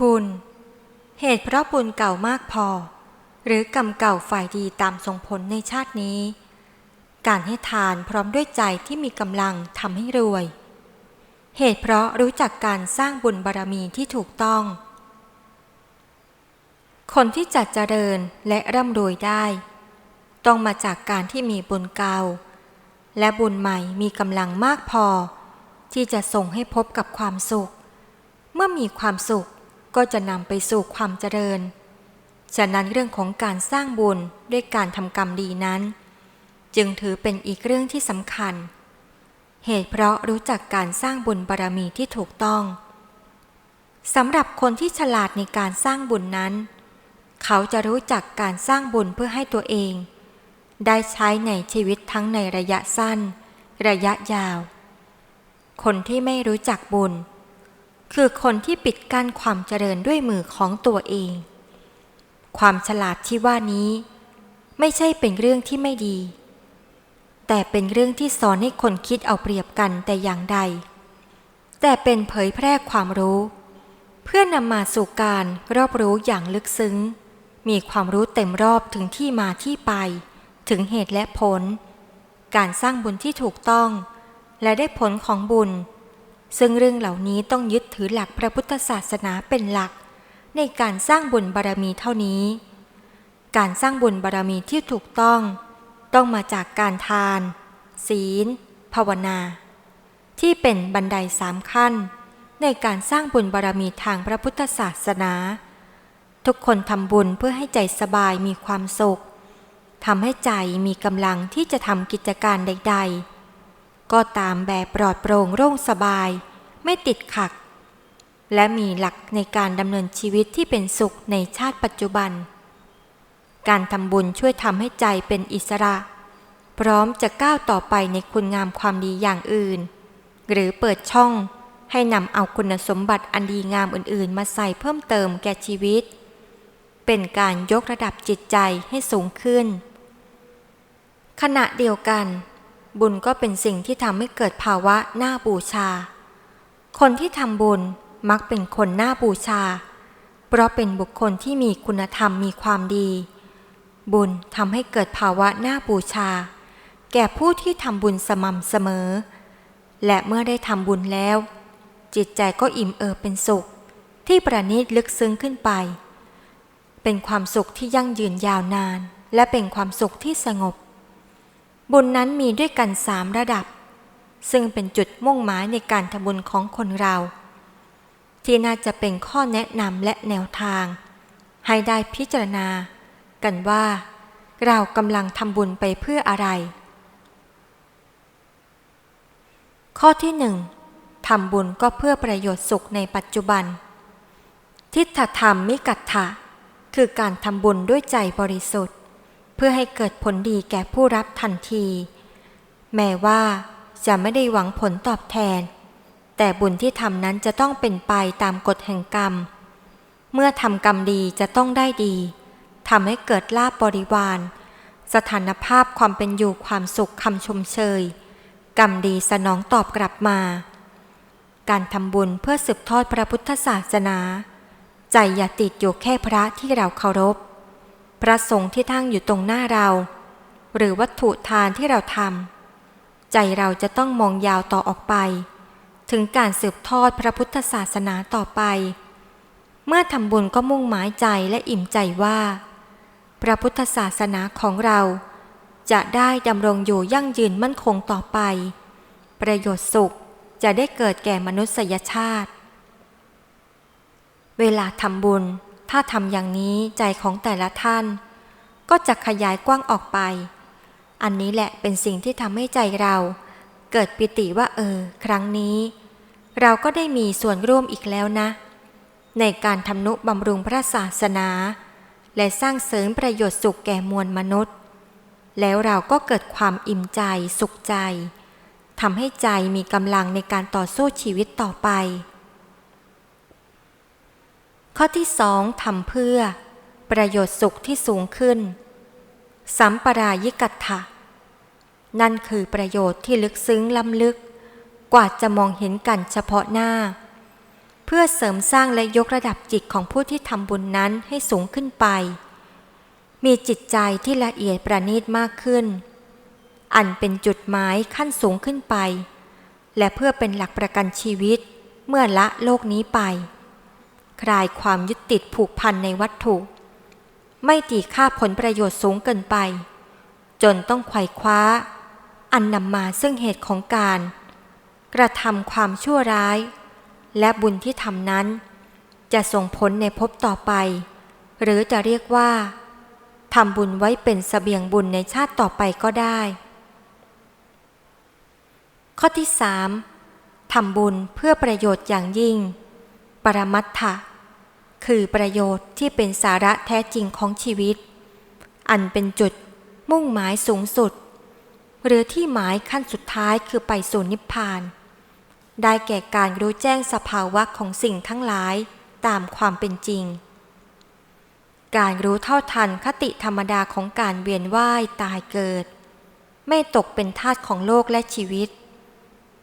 บุญ เหตุเพราะบุญเก่ามากพอ หรือกรรมเก่าฝ่ายดีตามส่งผลในชาตินี้ การให้ทานพร้อมด้วยใจที่มีกำลังทำให้รวย เหตุเพราะรู้จักการสร้างบุญบารมีที่ถูกต้อง คนที่จะเจริญและร่ำรวยได้ ต้องมาจากการที่มีบุญเก่า และบุญใหม่มีกำลังมากพอ ที่จะส่งให้พบกับความสุข เมื่อมีความสุข ก็จะนำไปสู่ความเจริญ ฉะนั้นเรื่องของการสร้างบุญด้วยการทำกรรมดีนั้น จึงถือเป็นอีกเรื่องที่สำคัญ เหตุเพราะรู้จักการสร้างบุญบารมีที่ถูกต้องสำหรับคนที่ฉลาดในการสร้างบุญนั้น เขาจะรู้จักการสร้างบุญเพื่อให้ตัวเอง ได้ใช้ในชีวิตทั้งในระยะสั้น ระยะยาว คนที่ไม่รู้จักบุญ คือคนที่ปิดกั้นความเจริญด้วยมือของตัวเอง ความฉลาดที่ว่านี้ ไม่ใช่เป็นเรื่องที่ไม่ดี แต่เป็นเรื่องที่สอนให้คนคิดเอาเปรียบกันแต่อย่างใด แต่เป็นเผยแพร่ความรู้ เพื่อนำมาสู่การรอบรู้อย่างลึกซึ้ง มีความรู้เต็มรอบถึงที่มาที่ไป ถึงเหตุและผล การสร้างบุญที่ถูกต้อง และได้ผลของบุญ ซึ่งเรื่องเหล่านี้ต้องยึดถือหลักพระพุทธศาสนาเป็นหลัก ในการสร้างบุญบารมีเท่านี้ การสร้างบุญบารมีที่ถูกต้อง ต้องมาจากการทาน ศีล ภาวนา ที่เป็นบันไดสามขั้น ในการสร้างบุญบารมีทางพระพุทธศาสนา ทุกคนทำบุญเพื่อให้ใจสบายมีความสุขทำให้ใจมีกำลังที่จะทำกิจการใด ๆ ก็ตามแบบปลอดโปร่งโล่งสบาย ไม่ติดขัด และมีหลักในการดำเนินชีวิตที่เป็นสุขในชาติปัจจุบัน การทำบุญช่วยทำให้ใจเป็นอิสระ พร้อมจะก้าวต่อไปในคุณงามความดีอย่างอื่น หรือเปิดช่องให้นำเอาคุณสมบัติอันดีงามอื่นๆ มาใส่เพิ่มเติมแก่ชีวิต เป็นการยกระดับจิตใจให้สูงขึ้น ขณะเดียวกัน บุญก็เป็นสิ่งที่ทำให้เกิดภาวะหน้าบูชา คนที่ทำบุญมักเป็นคนหน้าบูชา เพราะเป็นบุคคลที่มีคุณธรรมมีความดี บุญทำให้เกิดภาวะหน้าบูชา แก่ผู้ที่ทำบุญสม่ำเสมอ และเมื่อได้ทำบุญแล้ว จิตใจก็อิ่มเอิบเป็นสุข ที่ประณีตลึกซึ้งขึ้นไป เป็นความสุขที่ยั่งยืนยาวนาน และเป็นความสุขที่สงบ บุญนั้นมีด้วยกันสามระดับ ซึ่งเป็นจุดมุ่งหมายในการทำบุญของคนเรา ที่น่าจะเป็นข้อแนะนำและแนวทาง ให้ได้พิจารณา กันว่า เรากำลังทำบุญไปเพื่ออะไร ข้อที่หนึ่งทำบุญก็เพื่อประโยชน์สุขในปัจจุบัน ทิฏฐธรรมมิกัตถะคือการทำบุญด้วยใจบริสุทธิ์ เพื่อให้เกิดผลดีแก่ผู้รับทันที แม้ว่าจะไม่ได้หวังผลตอบแทน แต่บุญที่ทำนั้นจะต้องเป็นไปตามกฎแห่งกรรม เมื่อทำกรรมดีจะต้องได้ดีทำให้เกิดลาบบริวาร สถานภาพความเป็นอยู่ความสุขคำชมเชย กรรมดีสนองตอบกลับมา การทำบุญเพื่อสืบทอดพระพุทธศาสนา ใจอย่าติดอยู่แค่พระที่เราเคารพ พระสงฆ์ที่ตั้งอยู่ตรงหน้าเรา หรือวัตถุทานที่เราทำใจเราจะต้องมองยาวต่อออกไป ถึงการสืบทอดพระพุทธศาสนาต่อไป เมื่อทำบุญก็มุ่งหมายใจและอิ่มใจว่า พระพุทธศาสนาของเราจะได้ดำรงอยู่ยั่งยืนมั่นคงต่อไป ประโยชน์สุขจะได้เกิดแก่มนุษยชาติ เวลาทำบุญ ถ้าทำอย่างนี้ใจของแต่ละท่าน ก็จะขยายกว้างออกไป อันนี้แหละเป็นสิ่งที่ทำให้ใจเรา เกิดปิติว่าเออ ครั้งนี้ เราก็ได้มีส่วนร่วมอีกแล้วนะ ในการทำนุบำรุงพระศาสนา และสร้างเสริมประโยชน์สุขแก่มวลมนุษย์ แล้วเราก็เกิดความอิ่มใจสุขใจทำให้ใจมีกำลังในการต่อสู้ชีวิตต่อไป ข้อที่สองทำเพื่อ ประโยชน์สุขที่สูงขึ้น สัมปรายิกัตถะ นั่นคือประโยชน์ที่ลึกซึ้งล้ำลึก กว่าจะมองเห็นกันเฉพาะหน้า เพื่อเสริมสร้างและยกระดับจิตของผู้ที่ทำบุญนั้นให้สูงขึ้นไป มีจิตใจที่ละเอียดประณีตมากขึ้น อันเป็นจุดหมายขั้นสูงขึ้นไป และเพื่อเป็นหลักประกันชีวิตเมื่อละโลกนี้ไป คลายความยึดติดผูกพันในวัตถุ ไม่ตีค่าผลประโยชน์สูงเกินไป จนต้องไขว่คว้า อันนำมาซึ่งเหตุของการ กระทำความชั่วร้าย และบุญที่ทำนั้น จะส่งผลในภพต่อไป หรือจะเรียกว่าทำบุญไว้เป็นสเสบียงบุญในชาติต่อไปก็ได้ ข้อที่สามทำบุญเพื่อประโยชน์อย่างยิ่ง ปรมัตถะคือประโยชน์ที่เป็นสาระแท้จริงของชีวิต อันเป็นจุดมุ่งหมายสูงสุด หรือที่หมายขั้นสุดท้ายคือไปสู่นิพพาน ได้แก่การรู้แจ้งสภาวะของสิ่งทั้งหลายตามความเป็นจริง การรู้เท่าทันคติธรรมดาของการเวียนว่ายตายเกิด ไม่ตกเป็นทาสของโลกและชีวิต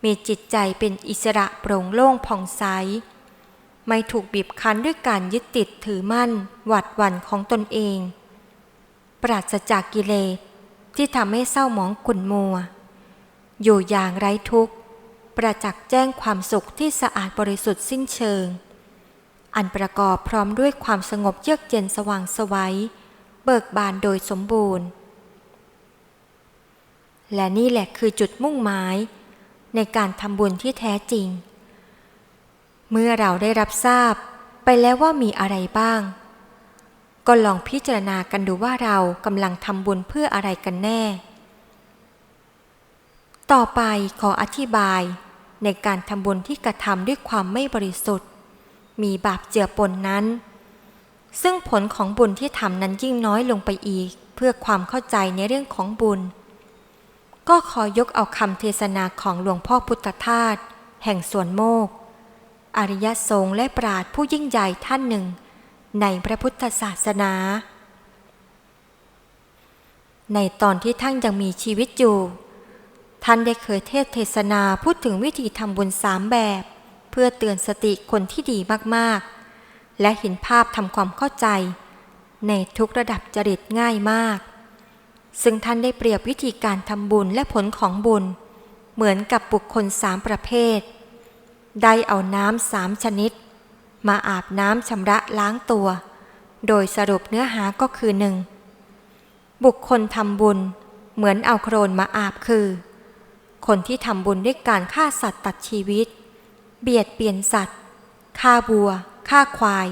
มีจิตใจเป็นอิสระโปร่งโล่งผ่องใส ไม่ถูกบีบคั้นด้วยการยึดติดถือมั่น หวัดหวั่นของตนเอง ปราศจากกิเลสที่ทำให้เศร้าหมองขุ่นมัว อยู่อย่างไร้ทุกข์ประจักษ์แจ้งความสุขที่สะอาดบริสุทธิ์สิ้นเชิง อันประกอบพร้อมด้วยความสงบเยือกเย็นสว่างสวัยเบิกบานโดยสมบูรณ์ และนี่แหละคือจุดมุ่งหมาย ในการทำบุญที่แท้จริง เมื่อเราได้รับทราบไปแล้วว่ามีอะไรบ้าง ก็ลองพิจารณากันดูว่าเรากำลังทำบุญเพื่ออะไรกันแน่ ต่อไปขออธิบายในการทำบุญที่กระทำด้วยความไม่บริสุทธิ์ มีบาปเจือปนนั้น ซึ่งผลของบุญที่ทำนั้นยิ่งน้อยลงไปอีก เพื่อความเข้าใจในเรื่องของบุญ ก็ขอยกเอาคำเทศนาของหลวงพ่อพุทธทาสแห่งสวนโมก อริยสงฆ์และปราดผู้ยิ่งใหญ่ท่านหนึ่ง ในพระพุทธศาสนา ในตอนที่ท่านยังมีชีวิตอยู่ ท่านได้เคยเทศเทศนาพูดถึงวิธีทำบุญสามแบบ เพื่อเตือนสติคนที่ดีมากๆ และเห็นภาพทำความเข้าใจ ในทุกระดับจริตง่ายมาก ซึ่งท่านได้เปรียบวิธีการทำบุญและผลของบุญ เหมือนกับบุคคลสามประเภท ได้เอาน้ำสามชนิด มาอาบน้ำชำระล้างตัว โดยสรุปเนื้อหาก็คือหนึ่งบุคคลทำบุญเหมือนเอาโครนมาอาบคือ คนที่ทำบุญด้วยการฆ่าสัตว์ตัดชีวิต เบียดเบียนสัตว์ฆ่าบัวฆ่าควาย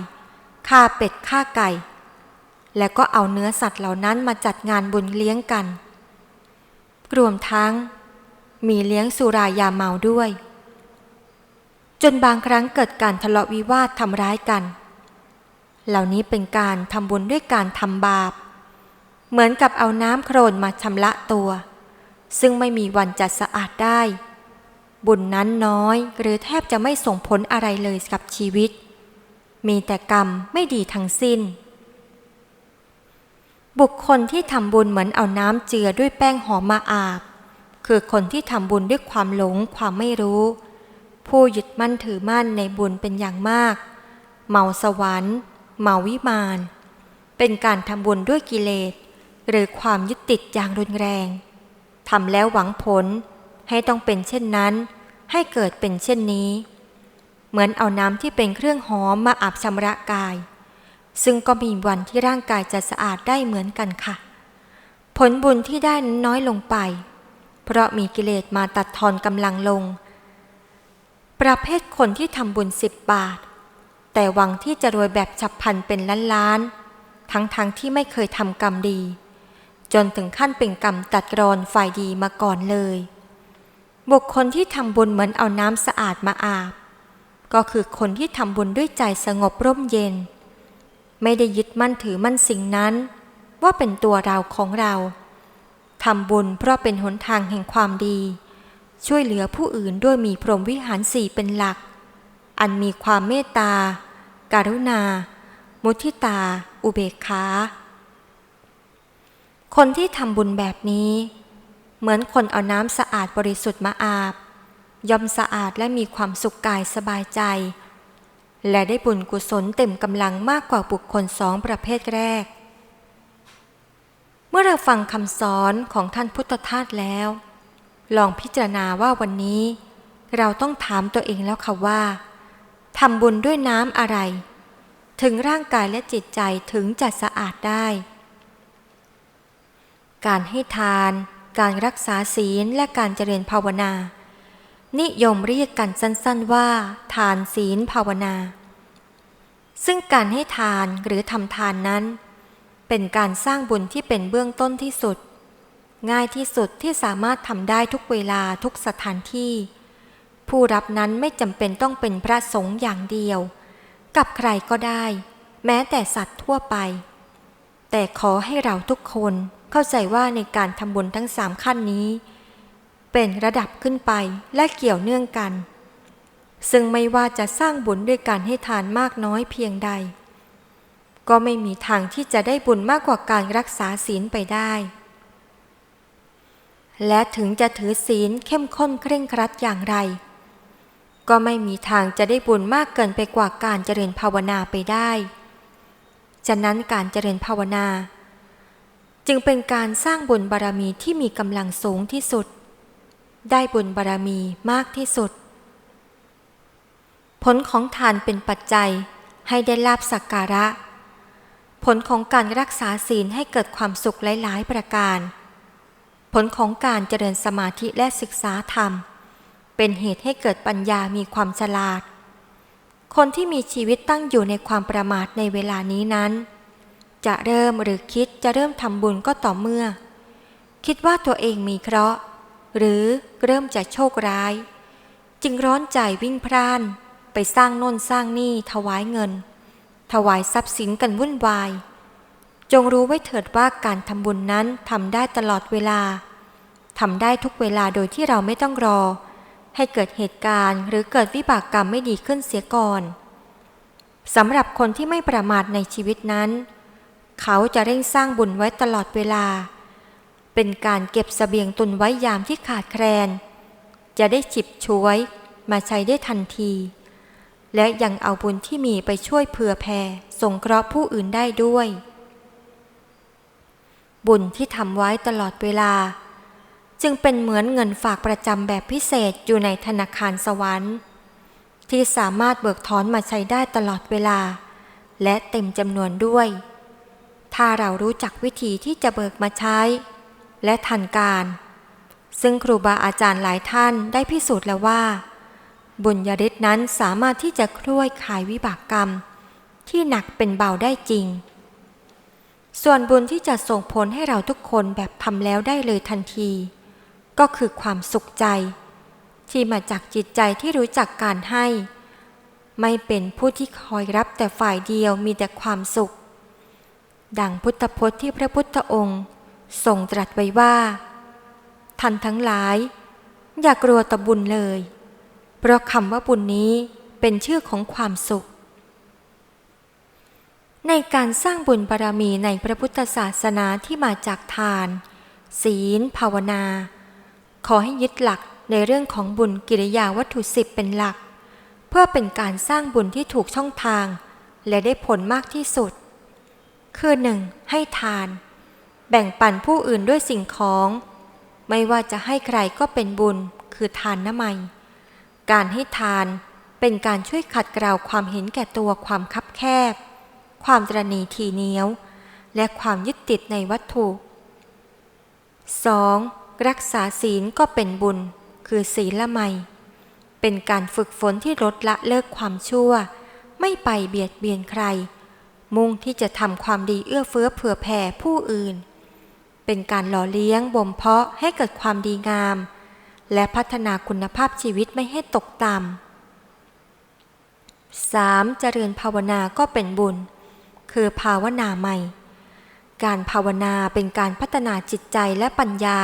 ฆ่าเป็ดฆ่าไก่ แล้วก็เอาเนื้อสัตว์เหล่านั้นมาจัดงานบุญเลี้ยงกัน รวมทั้ง มีเลี้ยงสุรายาเมาด้วย จนบางครั้งเกิดการทะเลาะวิวาททำร้ายกัน เหล่านี้เป็นการทำบุญด้วยการทำบาป เหมือนกับเอาน้ำโครนมาชำระตัว ซึ่งไม่มีวันจะสะอาดได้ บุญนั้นน้อยหรือแทบจะไม่ส่งผลอะไรเลยกับชีวิต มีแต่กรรมไม่ดีทั้งสิ้น บุคคลที่ทำบุญเหมือนเอาน้ำเจือด้วยแป้งหอมมาอาบ คือคนที่ทำบุญด้วยความหลงความไม่รู้ ผู้ยึดมั่นถือมั่นในบุญเป็นอย่างมาก เมาสวรรค์ เมาวิมาน เป็นการทำบุญด้วยกิเลส หรือความยึดติดอย่างรุนแรงทำแล้วหวังผลให้ต้องเป็นเช่นนั้น ให้เกิดเป็นเช่นนี้ เหมือนเอาน้ำที่เป็นเครื่องหอมมาอาบชำระกาย ซึ่งก็มีวันที่ร่างกายจะสะอาดได้เหมือนกันค่ะ ผลบุญที่ได้นั้นน้อยลงไป เพราะมีกิเลสมาตัดทอนกำลังลง ประเภทคนที่ทำบุญสิบบาท แต่หวังที่จะรวยแบบฉับพลันเป็นล้านล้าน ทั้งๆทที่ไม่เคยทำกรรมดี จนถึงขั้นเป็นกรรมตัดรอนฝ่ายดีมาก่อนเลย บุคคลที่ทำบุญเหมือนเอาน้ำสะอาดมาอาบ ก็คือคนที่ทำบุญด้วยใจสงบร่มเย็น ไม่ได้ยึดมั่นถือมั่นสิ่งนั้น ว่าเป็นตัวเราของเราทำบุญเพราะเป็นหนทางแห่งความดี ช่วยเหลือผู้อื่นด้วยมีพรหมวิหารสี่เป็นหลัก อันมีความเมตตาการุณา มุทิตา อุเบกขา คนที่ทำบุญแบบนี้ เหมือนคนเอาน้ำสะอาดบริสุทธิ์มาอาบ ย่อมสะอาดและมีความสุขกายสบายใจ และได้บุญกุศลเต็มกำลังมากกว่าบุคคลสองประเภทแรก เมื่อเราฟังคำสอนของท่านพุทธทาสแล้ว ลองพิจารณาว่าวันนี้ เราต้องถามตัวเองแล้วค่ะว่าทำบุญด้วยน้ำอะไร ถึงร่างกายและจิตใจถึงจะสะอาดได้ การให้ทาน การรักษาศีลและการเจริญภาวนา นิยมเรียกกันสั้นๆว่า ทานศีลภาวนา ซึ่งการให้ทานหรือทำทานนั้น เป็นการสร้างบุญที่เป็นเบื้องต้นที่สุด ง่ายที่สุดที่สามารถทำได้ทุกเวลาทุกสถานที่ ผู้รับนั้นไม่จำเป็นต้องเป็นพระสงฆ์อย่างเดียว กับใครก็ได้ แม้แต่สัตว์ทั่วไป แต่ขอให้เราทุกคนเข้าใจว่าในการทำบุญทั้งสามขั้นนี้ เป็นระดับขึ้นไปและเกี่ยวเนื่องกัน ซึ่งไม่ว่าจะสร้างบุญด้วยการให้ทานมากน้อยเพียงใด ก็ไม่มีทางที่จะได้บุญมากกว่าการรักษาศีลไปได้ และถึงจะถือศีลเข้มข้นเคร่งครัดอย่างไร ก็ไม่มีทางจะได้บุญมากเกินไปกว่าการเจริญภาวนาไปได้ ฉะนั้นการเจริญภาวนา จึงเป็นการสร้างบุญบารมีที่มีกำลังสูงที่สุด ได้บุญบารมีมากที่สุด ผลของทานเป็นปัจจัยให้ได้ลาบสักการะ ผลของการรักษาศีลให้เกิดความสุขหลาย ๆ ประการ ผลของการเจริญสมาธิและศึกษาธรรม เป็นเหตุให้เกิดปัญญามีความฉลาด คนที่มีชีวิตตั้งอยู่ในความประมาทในเวลานี้นั้น จะเริ่มหรือคิดจะเริ่มทำบุญก็ต่อเมื่อ คิดว่าตัวเองมีเคราะห์ หรือเริ่มจะโชคร้าย จึงร้อนใจวิ่งพร่าน ไปสร้างโน่นสร้างนี่ถวายเงิน ถวายทรัพย์สินกันวุ่นวาย จงรู้ไว้เถิดว่าการทำบุญนั้นทำได้ตลอดเวลาทำได้ทุกเวลาโดยที่เราไม่ต้องรอ ให้เกิดเหตุการณ์หรือเกิดวิบากกรรมไม่ดีขึ้นเสียก่อนสำหรับคนที่ไม่ประมาทในชีวิตนั้น เขาจะเร่งสร้างบุญไว้ตลอดเวลา เป็นการเก็บสเสบียงตุนไว้ยามที่ขาดแคลน จะได้จิบช่วยมาใช้ได้ทันที และยังเอาบุญที่มีไปช่วยเผื่อแผ่สงเคราะห์ผู้อื่นได้ด้วย บุญที่ทำไว้ตลอดเวลา จึงเป็นเหมือนเงินฝากประจำแบบพิเศษอยู่ในธนาคารสวรรค์ ที่สามารถเบิกถอนมาใช้ได้ตลอดเวลา และเต็มจำนวนด้วย ถ้าเรารู้จักวิธีที่จะเบิกมาใช้ และทันการ ซึ่งครูบาอาจารย์หลายท่านได้พิสูจน์แล้วว่า บุญญาฤทธินั้นสามารถที่จะคล้วยขายวิบากกรรม ที่หนักเป็นเบาได้จริง ส่วนบุญที่จะส่งผลให้เราทุกคนแบบทำแล้วได้เลยทันที ก็คือความสุขใจ ที่มาจากจิตใจที่รู้จักการให้ ไม่เป็นผู้ที่คอยรับแต่ฝ่ายเดียวมีแต่ความสุข ดังพุทธพจน์ที่พระพุทธองค์ทรงตรัสไว้ว่า ท่านทั้งหลาย อย่ากลัวตะบุญเลย เพราะคำว่าบุญนี้เป็นชื่อของความสุข ในการสร้างบุญบารรมีในพระพุทธศาสนาที่มาจากทาน ศีล ภาวนา ขอให้ยึดหลักในเรื่องของบุญกิริยาวัตถุสิบเป็นหลัก เพื่อเป็นการสร้างบุญที่ถูกช่องทาง และได้ผลมากที่สุด คือหนึ่งให้ทาน แบ่งปันผู้อื่นด้วยสิ่งของ ไม่ว่าจะให้ใครก็เป็นบุญ คือทานน้ำไมการให้ทานเป็นการช่วยขัดเกลาความเห็นแก่ตัวความคับแคบ ความตรณีทีเหนียว และความยึดติดในวัตถุ 2. รักษาศีลก็เป็นบุญ คือศีลละไม เป็นการฝึกฝนที่ลดละเลิกความชั่ว ไม่ไปเบียดเบียนใคร มุ่งที่จะทำความดีเอื้อเฟื้อเผื่อแผ่ผู้อื่น เป็นการหล่อเลี้ยงบ่มเพาะให้เกิดความดีงาม และพัฒนาคุณภาพชีวิตไม่ให้ตกต่ำ 3. เจริญภาวนาก็เป็นบุญ คือภาวนาใหม่ การภาวนาเป็นการพัฒนาจิตใจและปัญญา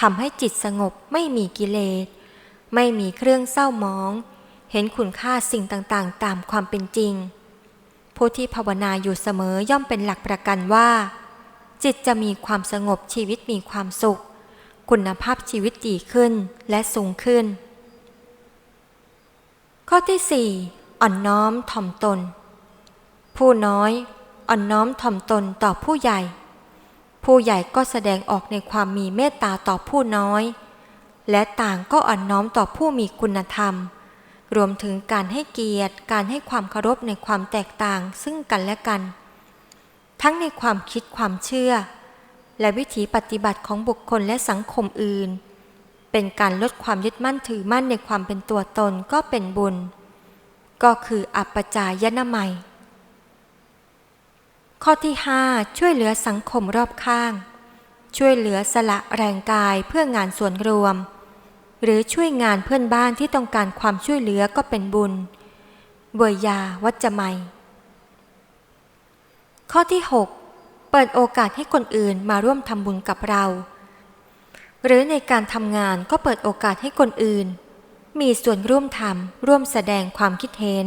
ทำให้จิตสงบไม่มีกิเลส ไม่มีเครื่องเศร้าหมอง เห็นคุณค่าสิ่งต่างๆ ตามความเป็นจริง ผู้ที่ภาวนาอยู่เสมอย่อมเป็นหลักประกันว่า จิตจะมีความสงบชีวิตมีความสุข คุณภาพชีวิตดีขึ้นและสูงขึ้น ข้อที่ 4 อ่อนน้อมถ่อมตน ผู้น้อยอ่อนน้อมถ่อมตนต่อผู้ใหญ่ ผู้ใหญ่ก็แสดงออกในความมีเมตตาต่อผู้น้อย และต่างก็อ่อนน้อมต่อผู้มีคุณธรรม รวมถึงการให้เกียรติการให้ความเคารพในความแตกต่างซึ่งกันและกัน ทั้งในความคิดความเชื่อ และวิถีปฏิบัติของบุคคลและสังคมอื่น เป็นการลดความยึดมั่นถือมั่นในความเป็นตัวตนก็เป็นบุญ ก็คืออัปปจายนามัย ข้อที่ 5 ช่วยเหลือสังคมรอบข้าง ช่วยเหลือสละแรงกายเพื่องานส่วนรวม หรือช่วยงานเพื่อนบ้านที่ต้องการความช่วยเหลือก็เป็นบุญเวยยาวัจจะไมข้อที่ 6 เปิดโอกาสให้คนอื่นมาร่วมทำบุญกับเรา หรือในการทำงานก็เปิดโอกาสให้คนอื่น มีส่วนร่วมทำร่วมแสดงความคิดเห็น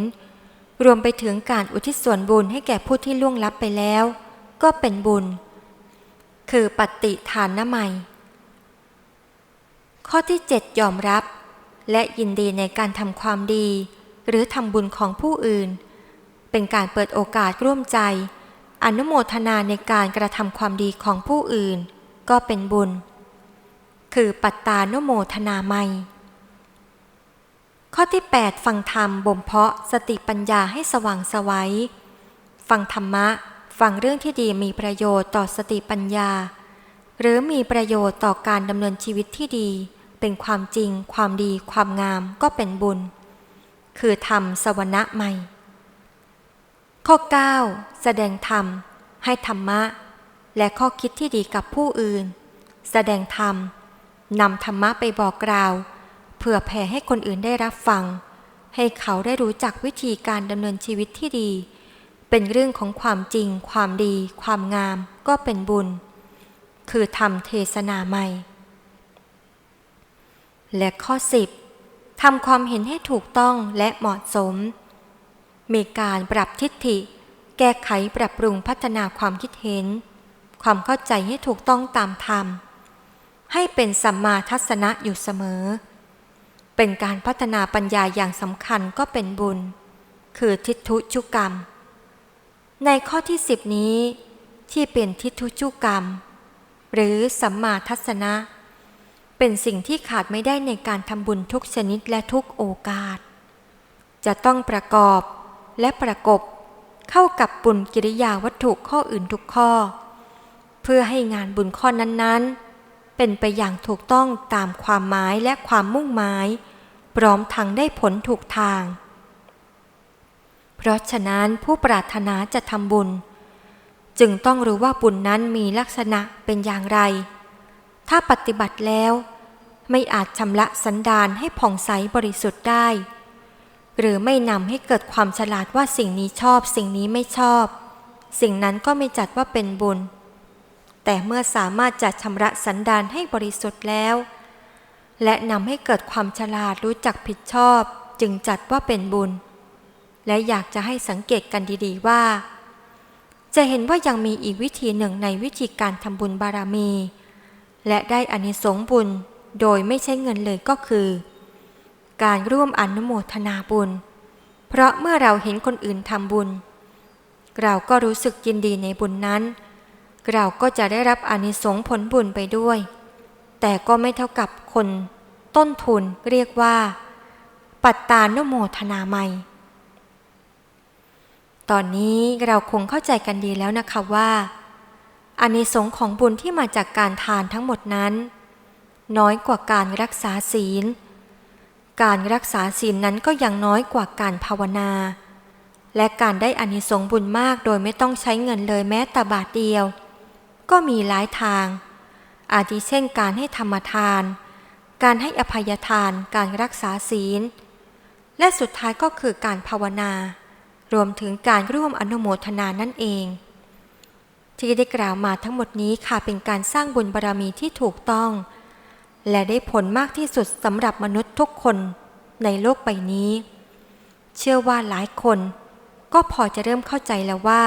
รวมไปถึงการอุทิศส่วนบุญให้แก่ผู้ที่ล่วงลับไปแล้ว ก็เป็นบุญ คือปฏิทานนามัย ข้อที่ 7 ยอมรับ และยินดีในการทำความดี หรือทำบุญของผู้อื่น เป็นการเปิดโอกาสร่วมใจ อนุโมทนาในการกระทำความดีของผู้อื่น ก็เป็นบุญ คือปัตตานุโมทนาไมย ข้อที่ 8 ฟังธรรมบ่มเพาะสติปัญญาให้สว่างสวัยฟังธรรมะ ฟังเรื่องที่ดีมีประโยชน์ต่อสติปัญญา หรือมีประโยชน์ต่อการดำเนินชีวิตที่ดี เป็นความจริง ความดี ความงามก็เป็นบุญ คือธรรมสวนะใหม่ ข้อ 9 แสดงธรรม ให้ธรรมะ และข้อคิดที่ดีกับผู้อื่น แสดงธรรมนำธรรมะไปบอกกล่าว เพื่อแผ่ให้คนอื่นได้รับฟัง ให้เขาได้รู้จักวิธีการดำเนินชีวิตที่ดี เป็นเรื่องของความจริง ความดี ความงาม ก็เป็นบุญ คือทำเทศนาใหม่ และข้อ 10ทำความเห็นให้ถูกต้องและเหมาะสม มีการปรับทิฏฐิ แก้ไขปรับปรุงพัฒนาความคิดเห็น ความเข้าใจให้ถูกต้องตามธรรมให้เป็นสัมมาทัศนะอยู่เสมอ เป็นการพัฒนาปัญญาอย่างสำคัญก็เป็นบุญ คือทิฏฐุชุกรรม ในข้อที่สิบนี้ ที่เป็นทิฏฐุชุกรรม หรือสัมมาทัศนะ เป็นสิ่งที่ขาดไม่ได้ในการทำบุญทุกชนิดและทุกโอกาส จะต้องประกอบและประกบเข้ากับบุญกิริยาวัตถุข้ออื่นทุกข้อ เพื่อให้งานบุญข้อนั้นๆ เป็นไปอย่างถูกต้องตามความหมายและความมุ่งหมาย พร้อมทั้งได้ผลถูกทาง เพราะฉะนั้นผู้ปรารถนาจะทำบุญ จึงต้องรู้ว่าบุญนั้นมีลักษณะเป็นอย่างไร ถ้าปฏิบัติแล้ว ไม่อาจชำระสันดานให้ผ่องใสบริสุทธิ์ได้ หรือไม่นำให้เกิดความฉลาดว่าสิ่งนี้ชอบสิ่งนี้ไม่ชอบ สิ่งนั้นก็ไม่จัดว่าเป็นบุญ แต่เมื่อสามารถจัดชำระสันดานให้บริสุทธิ์แล้ว และนำให้เกิดความฉลาดรู้จักผิดชอบ จึงจัดว่าเป็นบุญ และอยากจะให้สังเกตกันดีๆว่า จะเห็นว่ายังมีอีกวิธีหนึ่งในวิธีการทำบุญบารมี และได้อานิสงส์บุญโดยไม่ใช้เงินเลยก็คือ การร่วมอนุโมทนาบุญ เพราะเมื่อเราเห็นคนอื่นทำบุญ เราก็รู้สึกยินดีในบุญนั้น เราก็จะได้รับอานิสงส์ผลบุญไปด้วย แต่ก็ไม่เท่ากับคนต้นทุนเรียกว่า ปัตตานุโมทนาใหม่ ตอนนี้เราคงเข้าใจกันดีแล้วนะคะว่าอานิสงส์ของบุญที่มาจากการทานทั้งหมดนั้น น้อยกว่าการรักษาศีล การรักษาศีลนั้นก็ยังน้อยกว่าการภาวนา และการได้อานิสงส์บุญมากโดยไม่ต้องใช้เงินเลยแม้แต่บาทเดียว ก็มีหลายทาง อาทิเช่นการให้ธรรมทาน การให้อภัยทาน การรักษาศีล และสุดท้ายก็คือการภาวนา รวมถึงการร่วมอนุโมทนานั่นเอง ที่ได้กล่าวมาทั้งหมดนี้ค่ะเป็นการสร้างบุญบารรมีที่ถูกต้อง และได้ผลมากที่สุดสำหรับมนุษย์ทุกคนในโลกใบนี้ เชื่อว่าหลายคน ก็พอจะเริ่มเข้าใจแล้วว่า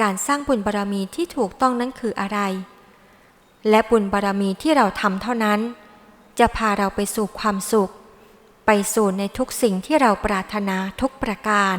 การสร้างบุญบารรมีที่ถูกต้องนั้นคืออะไร และบุญบารรมีที่เราทำเท่านั้น จะพาเราไปสู่ความสุข ไปสู่ในทุกสิ่งที่เราปรารถนาทุกประการ